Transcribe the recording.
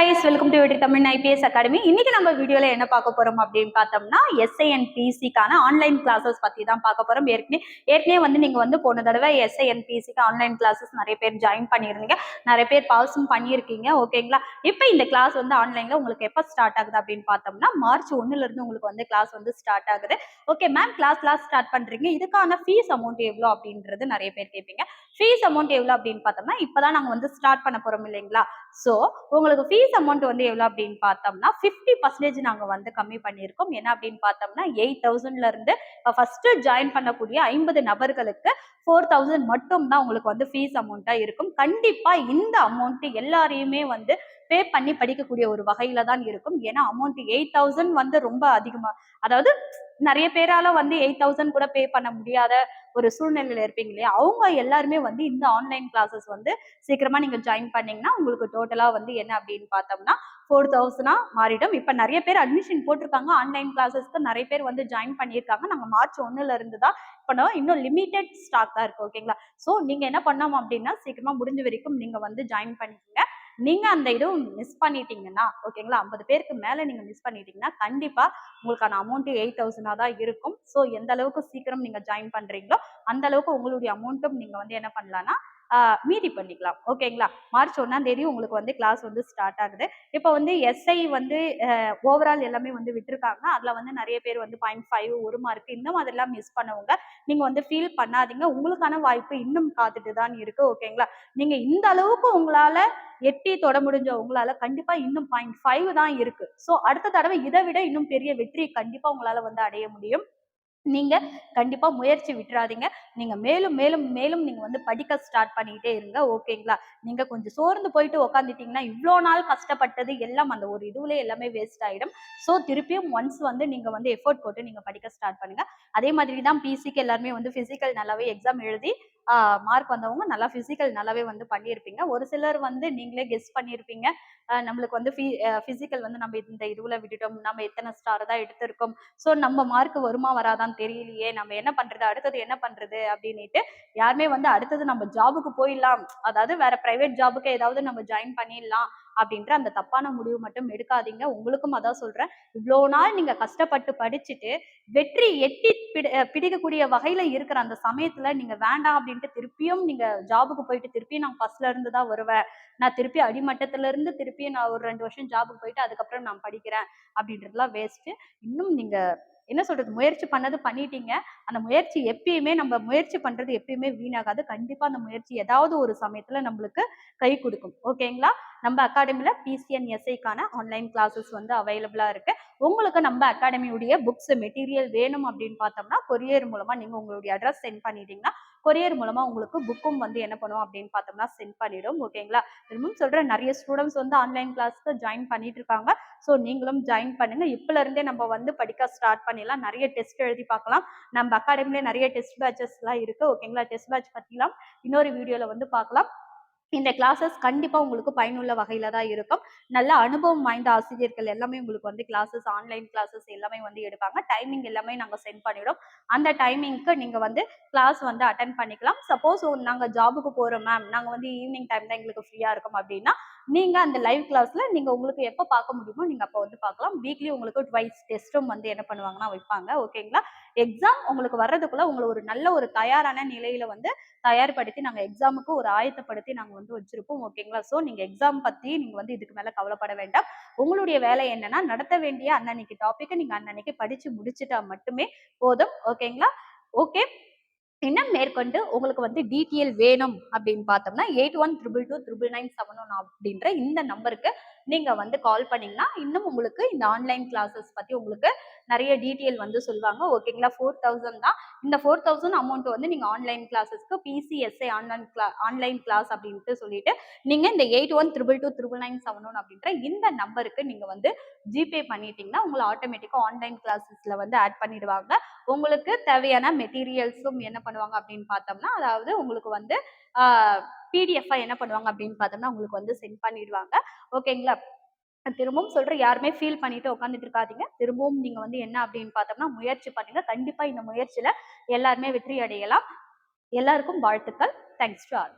Guys welcome to வெற்றி Tamil IPS academy இன்னைக்கு நம்ம வீடியோல என்ன பார்க்க போறோம் அப்படின்னு பார்த்தோம்னா எஸ்ஐஎன்பிசிக்கான ஆன்லைன் கிளாஸஸ் பத்தி தான் பார்க்க போறோம். ஏற்கனவே ஏற்கனவே வந்து நீங்க வந்து போன தடவை எஸ்ஐஎன்பிசிக்கு ஆன்லைன் கிளாஸஸ் நிறைய பேர் ஜாயின் பண்ணியிருந்தீங்க. நிறைய பேர் பாஸும் பண்ணியிருக்கீங்க. ஓகேங்களா இப்போ இந்த கிளாஸ் வந்து ஆன்லைன்ல உங்களுக்கு எப்போ ஸ்டார்ட் ஆகுது அப்படின்னு பார்த்தோம்னா மார்ச் ஒன்னுல இருந்து உங்களுக்கு வந்து கிளாஸ் வந்து ஸ்டார்ட் ஆகுது. Okay ma'am class class start பண்றீங்க. இதுக்கான ஃபீஸ் அமௌண்ட் எவ்வளோ அப்படின்றது நிறைய பேர் கேட்பீங்க. ஃபீஸ் அமௌண்ட் எவ்வளோ அப்படின்னு பார்த்தோம்னா இப்போதான் நாங்கள் வந்து ஸ்டார்ட் பண்ண போறோம் இல்லைங்களா? ஸோ உங்களுக்கு ஃபீஸ் அமௌண்ட் வந்து எவ்வளோ அப்படின்னு பார்த்தோம்னா ஃபிஃப்டி பர்சன்டேஜ் நாங்கள் வந்து கம்மி பண்ணியிருக்கோம். என்ன அப்படின்னு பார்த்தோம்னா எயிட் தௌசண்ட்ல இருந்து ஃபர்ஸ்ட் ஜாயின் பண்ணக்கூடிய ஐம்பது நபர்களுக்கு ஃபோர் தௌசண்ட் மட்டும் தான் உங்களுக்கு வந்து ஃபீஸ் அமௌண்ட்டாக இருக்கும். கண்டிப்பாக இந்த அமௌண்ட்டு எல்லாரையுமே வந்து பே பண்ணி படிக்கக்கூடிய ஒரு வகையில தான் இருக்கும். ஏன்னா அமௌண்ட் எயிட் தௌசண்ட் வந்து ரொம்ப அதிகமாக அதாவது நிறைய பேரால வந்து எயிட் தௌசண்ட் கூட பே பண்ண முடியாத ஒரு சூழ்நிலையில இருப்பீங்க இல்லையா? அவங்க எல்லாருமே வந்து இந்த ஆன்லைன் கிளாஸஸ் வந்து சீக்கிரமா நீங்க ஜாயின் பண்ணீங்கன்னா உங்களுக்கு டோட்டலா வந்து என்ன அப்படின்னு பார்த்தோம்னா ஃபோர் தௌசண்டாக மாறிடும் இப்போ நிறைய பேர் அட்மிஷன் போட்டிருக்காங்க. ஆன்லைன் கிளாஸஸ்க்கு நிறைய பேர் வந்து ஜாயின் பண்ணியிருக்காங்க. நாங்கள் மார்ச் ஒன்றுலேருந்து தான் பண்ணுவோம் இன்னும் லிமிட்டெட் ஸ்டாக் தான் இருக்குது ஓகேங்களா ஸோ நீங்கள் என்ன பண்ணோம் அப்படின்னா சீக்கிரமாக முடிஞ்ச வரைக்கும் நீங்கள் வந்து ஜாயின் பண்ணிக்கோங்க. நீங்க அந்த இதுவும் மிஸ் பண்ணிட்டீங்கன்னா ஓகேங்களா ஐம்பது பேருக்கு மேல நீங்க மிஸ் பண்ணிட்டீங்கன்னா கண்டிப்பா உங்களுக்கான அமௌண்ட் எயிட் தௌசண்டா தான் இருக்கும். ஸோ எந்த அளவுக்கு சீக்கிரம் நீங்க ஜாயின் பண்றீங்களோ அந்த அளவுக்கு உங்களுடைய அமௌண்ட்டும் நீங்க வந்து என்ன பண்ணலாம்னா மீதி பண்ணிக்கலாம். ஓகேங்களா? மார்ச் ஒன்றாம் தேதி உங்களுக்கு வந்து கிளாஸ் வந்து ஸ்டார்ட் ஆகுது. இப்போ வந்து எஸ்ஐ வந்து ஓவரால் எல்லாமே வந்து விட்டுருக்காங்கன்னா அதில் வந்து நிறைய பேர் வந்து பாயிண்ட் ஃபைவ் ஒரு மார்க் இந்த மாதிரிலாம் மிஸ் பண்ணவங்க நீங்கள் வந்து ஃபீல் பண்ணாதீங்க. உங்களுக்கான வாய்ப்பு இன்னும் காத்துட்டு தான் இருக்கு. ஓகேங்களா? நீங்கள் இந்த அளவுக்கு உங்களால் எட்டி தொட முடிஞ்ச உங்களால் கண்டிப்பாக இன்னும் பாயிண்ட் ஃபைவ் தான் இருக்கு. ஸோ அடுத்த தடவை இதை விட இன்னும் பெரிய வெற்றி கண்டிப்பாக உங்களால் வந்து அடைய முடியும். நீங்க கண்டிப்பாக முயற்சி விட்டுறாதீங்க. நீங்கள் மேலும் மேலும் மேலும் நீங்கள் வந்து படிக்க ஸ்டார்ட் பண்ணிக்கிட்டே இருங்க ஓகேங்களா நீங்கள் கொஞ்சம் சோர்ந்து போயிட்டு உக்காந்துட்டீங்கன்னா இவ்வளோ நாள் கஷ்டப்பட்டது எல்லாம் அந்த ஒரு இதுவில் எல்லாமே வேஸ்ட் ஆகிடும் ஸோ திருப்பியும் ஒன்ஸ் வந்து நீங்கள் வந்து எஃபோர்ட் போட்டு நீங்கள் படிக்க ஸ்டார்ட் பண்ணுங்க. அதே மாதிரி தான் பிசிக்கு எல்லாருமே வந்து ஃபிசிக்கல் நல்லாவே எக்ஸாம் எழுதி மார்க் வந்தவங்க நல்லா ஃபிசிக்கல் நல்லாவே வந்து பண்ணியிருப்பீங்க. ஒரு சிலர் வந்து நீங்களே கெஸ் பண்ணியிருப்பீங்க. நம்மளுக்கு வந்து ஃபிசிக்கல் வந்து நம்ம இந்த இதுவில் விட்டுட்டோம். நம்ம எத்தனை ஸ்டார் தான் எடுத்திருக்கோம். ஸோ நம்ம மார்க் வருமா வராதான்னு தெரியலையே நம்ம என்ன பண்றது? அடுத்தது என்ன பண்றது? அப்படின்ட்டு யாருமே வந்து அடுத்தது நம்ம ஜாபுக்கு போயிடலாம். அதாவது வேற பிரைவேட் ஜாபுக்கு ஏதாவது நம்ம ஜாயின் பண்ணிடலாம். அப்படின்ற அந்த தப்பான முடிவு மட்டும் எடுக்காதீங்க. உங்களுக்கும் அதான் சொல்றேன். இவ்வளோ நாள் நீங்க கஷ்டப்பட்டு படிச்சுட்டு வெற்றி எட்டி பிடி பிடிக்கக்கூடிய வகையில இருக்கிற அந்த சமயத்துல நீங்க வேண்டாம் அப்படின்ட்டு திருப்பியும் நீங்க ஜாபுக்கு போயிட்டு திருப்பியும் நான் ஃபர்ஸ்ட்ல இருந்து தான் வருவேன். நான் திருப்பி அடிமட்டத்துல இருந்து திருப்பியும் நான் ஒரு ரெண்டு வருஷம் ஜாபுக்கு போயிட்டு அதுக்கப்புறம் நான் படிக்கிறேன் அப்படின்றதுலாம் வேஸ்ட் இன்னும் நீங்க என்ன சொல்றது? முயற்சி பண்ணது பண்ணிட்டீங்க. அந்த முயற்சி எப்பயுமே நம்ம முயற்சி பண்றது எப்பயுமே வீணாகாது. கண்டிப்பா அந்த முயற்சி ஏதாவது ஒரு சமயத்துல நம்மளுக்கு கை கொடுக்கும். ஓகேங்களா? நம்ம அகாடமியில் பிசிஎன் எஸ்ஐக்கான ஆன்லைன் கிளாஸஸ் வந்து அவைலபிளாக இருக்கு. உங்களுக்கு நம்ம அகாடமியுடைய புக்ஸ் மெட்டீரியல் வேணும் அப்படின்னு பார்த்தோம்னா கொரியர் மூலமாக நீங்கள் உங்களுடைய அட்ரஸ் சென்ட் பண்ணிட்டீங்கன்னா கொரியர் மூலமாக உங்களுக்கு புக்கும் வந்து என்ன பண்ணுவோம் அப்படின்னு பார்த்தோம்னா சென்ட் பண்ணிடும். ஓகேங்களா திரும்பவும் சொல்கிறேன் நிறைய ஸ்டூடெண்ட்ஸ் வந்து ஆன்லைன் கிளாஸ்க்கு ஜாயின் பண்ணிட்டு இருக்காங்க. ஸோ நீங்களும் ஜாயின் பண்ணுங்க. இப்போலேருந்தே நம்ம வந்து படிக்க ஸ்டார்ட் பண்ணிடலாம். நிறைய டெஸ்ட் எழுதி பார்க்கலாம். நம்ம அகாடமிலே நிறைய டெஸ்ட் பேட்சஸ்லாம் இருக்குது ஓகேங்களா டெஸ்ட் பேட்ச் பற்றிலாம் இன்னொரு வீடியோவில் வந்து பார்க்கலாம். இந்த கிளாஸஸ் கண்டிப்பாக உங்களுக்கு பயனுள்ள வகையில் தான் இருக்கும். நல்ல அனுபவம் வாய்ந்த ஆசிரியர்கள் எல்லாமே உங்களுக்கு வந்து கிளாஸஸ் ஆன்லைன் கிளாஸஸ் எல்லாமே வந்து எடுப்பாங்க. டைமிங் எல்லாமே நாங்கள் சென்ட் பண்ணிவிடும் அந்த டைமிங்க்கு நீங்கள் வந்து கிளாஸ் வந்து அட்டன் பண்ணிக்கலாம். சப்போஸ் நாங்கள் ஜாபுக்கு போகிறோம் மேம் நாங்கள் வந்து ஈவினிங் டைம் தான் எங்களுக்கு ஃப்ரீயாக இருக்கும் அப்படின்னா நீங்கள் அந்த லைவ் கிளாஸில் நீங்கள் உங்களுக்கு எப்போ பார்க்க முடியுமோ நீங்கள் அப்போ வந்து பார்க்கலாம். வீக்லி உங்களுக்கு ட்வைஸ் டெஸ்ட்டும் வந்து என்ன பண்ணுவாங்கன்னா வைப்பாங்க. ஓகேங்களா எக்ஸாம் உங்களுக்கு வர்றதுக்குள்ள உங்களை ஒரு நல்ல ஒரு தயாரான நிலையில வந்து தயார்படுத்தி நாங்கள் எக்ஸாமுக்கு ஒரு ஆயத்தப்படுத்தி நாங்கள் வந்து வச்சிருப்போம். ஓகேங்களா ஸோ நீங்கள் எக்ஸாம் பற்றி நீங்கள் வந்து இதுக்கு மேலே கவலைப்பட வேண்டாம். உங்களுடைய வேலை என்னன்னா நடத்த வேண்டிய அன்னன்னைக்கு டாப்பிக்கை நீங்கள் அன்னன்னைக்கு படித்து முடிச்சுட்டா மட்டுமே போதும். ஓகேங்களா ஓகே இன்னும் மேற்கொண்டு உங்களுக்கு வந்து டீட்டெயில் வேணும் அப்படின்னு பார்த்தோம்னா eight one triple two triple nine seven one அப்படின்ற இந்த நம்பருக்கு நீங்கள் வந்து கால் பண்ணீங்கன்னா இன்னும் உங்களுக்கு இந்த ஆன்லைன் கிளாஸஸ் பற்றி உங்களுக்கு நிறைய டீட்டெயில் வந்து சொல்லுவாங்க. ஓகேங்களா ஃபோர் தௌசண்ட் தான். இந்த ஃபோர் தௌசண்ட் அமௌண்ட் வந்து நீங்கள் ஆன்லைன் கிளாஸஸ்க்கு பிசிஎஸ்ஐ ஆன்லைன் கிளா ஆன்லைன் கிளாஸ் அப்படின்ட்டு சொல்லிட்டு நீங்கள் இந்த eight one triple two triple nine seven one அப்படின்ற இந்த நம்பருக்கு நீங்கள் வந்து ஜிபே பண்ணிட்டீங்கன்னா உங்களை ஆட்டோமேட்டிக்காக ஆன்லைன் கிளாஸஸில் வந்து ஆட் பண்ணிடுவாங்க. உங்களுக்கு தேவையான மெட்டீரியல்ஸும் என்ன பண்ணுவாங்க அப்படின்னு பார்த்தோம்னா அதாவது உங்களுக்கு வந்து பிடிஎஃப் என்ன பண்ணுவாங்க அப்படின்னு பார்த்தோம்னா உங்களுக்கு வந்து சென்ட் பண்ணிடுவாங்க. ஓகேங்களா திரும்பவும் சொல்கிறேன் யாருமே ஃபீல் பண்ணிட்டு உட்காந்துட்டு இருக்காதீங்க. திரும்பவும் நீங்கள் வந்து என்ன அப்படின்னு பார்த்தோம்னா முயற்சி பண்ணுங்க. கண்டிப்பாக இந்த முயற்சியில் எல்லாருமே வெற்றி அடையலாம். எல்லாருக்கும் வாழ்த்துக்கள். Thanks to all